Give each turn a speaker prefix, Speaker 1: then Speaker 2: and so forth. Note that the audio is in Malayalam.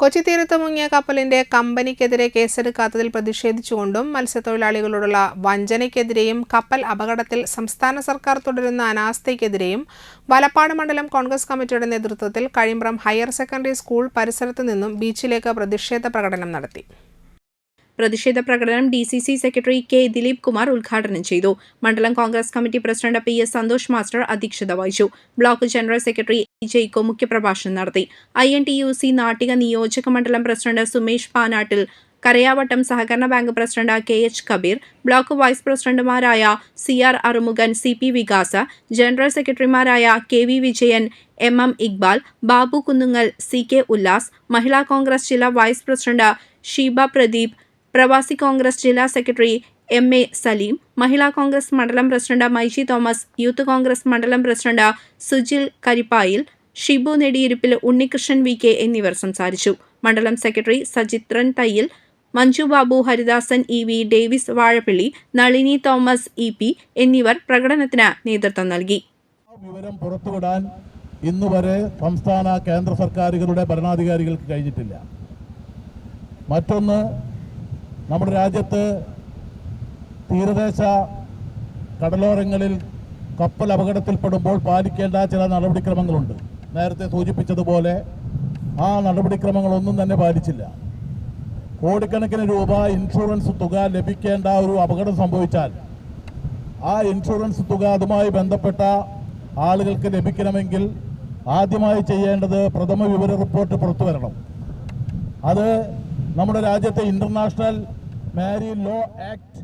Speaker 1: കൊച്ചി തീരത്ത് മുങ്ങിയ കപ്പലിന്റെ കമ്പനിക്കെതിരെ കേസെടുക്കാത്തതിൽ പ്രതിഷേധിച്ചുകൊണ്ടും മത്സ്യത്തൊഴിലാളികളോടുള്ള വഞ്ചനയ്ക്കെതിരെയും കപ്പൽ അപകടത്തിൽ സംസ്ഥാന സർക്കാർ തുടരുന്ന അനാസ്ഥയ്ക്കെതിരെയും വലപ്പാട് മണ്ഡലം കോൺഗ്രസ് കമ്മിറ്റിയുടെ നേതൃത്വത്തിൽ കഴിമ്പ്രം ഹയർ സെക്കൻഡറി സ്കൂൾ പരിസരത്ത് നിന്നും ബീച്ചിലേക്ക് പ്രതിഷേധ പ്രകടനം നടത്തി.
Speaker 2: പ്രതിഷേധ പ്രകടനം D C C secretary K Dileep Kumar ഉദ്ഘാടനം ചെയ്തു. മണ്ഡലം Congress committee president P S Santhosh master അധ്യക്ഷത വഹിച്ചു. Block general secretary E Jaiko മുഖ്യപ്രഭാഷണം നടത്തി. I N T U C Nattika നിയോജക മണ്ഡലം പ്രസിഡന്റ് സുമേഷ് പാനാട്ടിൽ കരയാവട്ടം സഹകരണ bank president K H Kabeer block vice പ്രസിഡന്റുമാരായ C R Arumukhan C P Vikasa general സെക്രട്ടറിമാരായ K V Vijayan M M Iqbal Babu Kunnungal C K Ullas Mahila Congress ജില്ലാ vice president Sheeba Pradeep Pravasi Congress ജില്ലാ secretary M A Saleem Mahila Congress മണ്ഡലം president Maiji Thomas youth Congress മണ്ഡലം president Sujil Karippayil Shibu Nediyiruppil Unnikrishnan V K എന്നിവർ സംസാരിച്ചു. മണ്ഡലം secretary Sajithran Thayyil Manju Babu Haridasan E V Davis Vazhappally Nalini Thomas E P എന്നിവർ പ്രകടനത്തിന് നേതൃത്വം നൽകി.
Speaker 3: വിവരം പുറത്തുവിടാൻ ഇന്ന് വരെ സംസ്ഥാന കേന്ദ്ര സർക്കാരുകളുടെ ഭരണാധികാരികൾക്ക് കഴിഞ്ഞിട്ടില്ല. മറ്റൊന്ന് നമ്മുടെ രാജ്യത്ത് തീരദേശ കടലോരങ്ങളിൽ കപ്പൽ അപകടത്തിൽപ്പെടുമ്പോൾ പാലിക്കേണ്ട ചില നടപടിക്രമങ്ങളുണ്ട്. നേരത്തെ സൂചിപ്പിച്ചതുപോലെ ആ നടപടിക്രമങ്ങളൊന്നും തന്നെ പാലിച്ചില്ല. കോടിക്കണക്കിന് രൂപ ഇൻഷുറൻസ് തുക ലഭിക്കേണ്ട ഒരു അപകടം സംഭവിച്ചാൽ ആ ഇൻഷുറൻസ് തുക അതുമായി ബന്ധപ്പെട്ട ആളുകൾക്ക് ലഭിക്കണമെങ്കിൽ ആദ്യമായി ചെയ്യേണ്ടത് പ്രഥമ വിവര റിപ്പോർട്ട് പുറത്തു വരണം. അത് നമ്മുടെ രാജ്യത്തെ ഇന്റർനാഷണൽ मैरी लॉ एक्ट